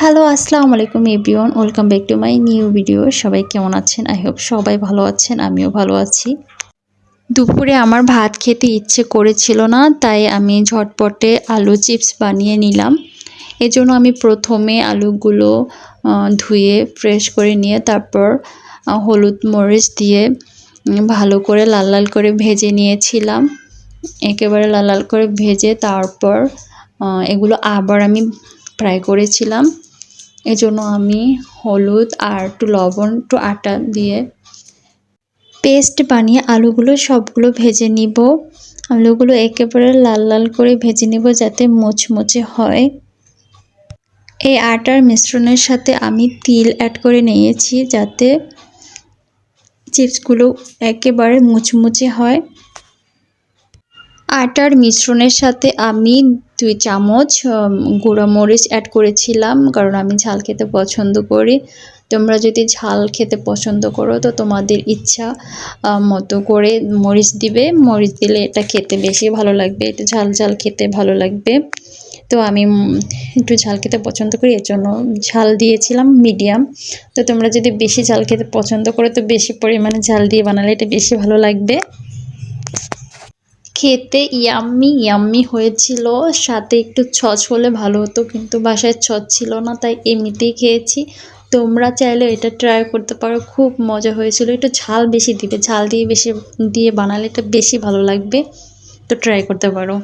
Hello আসসালামু আলাইকুম everyone welcome back to my new video সবাই কেমন আছেন? আই হোপ সবাই ভালো আছেন, আমিও ভালো আছি। দুপুরে আমার ভাত খেতে ইচ্ছে করেছিল না, তাই আমি ঝটপটে আলু চিপস বানিয়ে নিলাম। এজন্য আমি প্রথমে আলুগুলো ধুয়ে ফ্রেশ করে নিয়ে তারপর হলুদ মরিচ দিয়ে ভালো করে লাল লাল করে ভেজে নিয়েছিলাম। একেবারে লাল লাল করে ভেজে তারপর এগুলো আবার আমি ফ্রাই করেছিলাম। এজন্য আমি হলুদ আর একটু লবণ, একটু আটা দিয়ে পেস্ট বানিয়ে আলুগুলো সবগুলো ভেজে নিব। আলুগুলো একেবারে লাল লাল করে ভেজে নিব যাতে মোচমোচে হয়। এই আটার মিশ্রণের সাথে আমি তিল অ্যাড করে নিয়েছি যাতে চিপসগুলো একেবারে মুচমুচে হয়। আটার মিশ্রণের সাথে আমি দুই চামচ গুঁড়ো মরিচ অ্যাড করেছিলাম, কারণ আমি ঝাল খেতে পছন্দ করি। তোমরা যদি ঝাল খেতে পছন্দ করো, তো তোমাদের ইচ্ছা মতো করে মরিচ দিবে। মরিচ দিলে এটা খেতে বেশি ভালো লাগবে এটা ঝাল ঝাল খেতে ভালো লাগবে। তো আমি একটু ঝাল খেতে পছন্দ করি, এর জন্য ঝাল দিয়েছিলাম মিডিয়াম। তো তোমরা যদি বেশি ঝাল খেতে পছন্দ করো, তো বেশি পরিমাণে ঝাল দিয়ে বানালে এটা বেশি ভালো লাগবে। খেতে ইয়াম্মি ইয়াম্মি হয়েছিল। সাথে একটু ছচ হলে ভালো হতো, কিন্তু বাসায় ছচ ছিল না, তাই এমনিতেই খেয়েছি। তোমরা চাইলে এটা ট্রাই করতে পারো, খুব মজা হয়েছিল। একটু ঝাল বেশি দিবে ঝাল দিয়ে বেশি, দিয়ে বানালে এটা বেশি ভালো লাগবে। তো ট্রাই করতে পারো।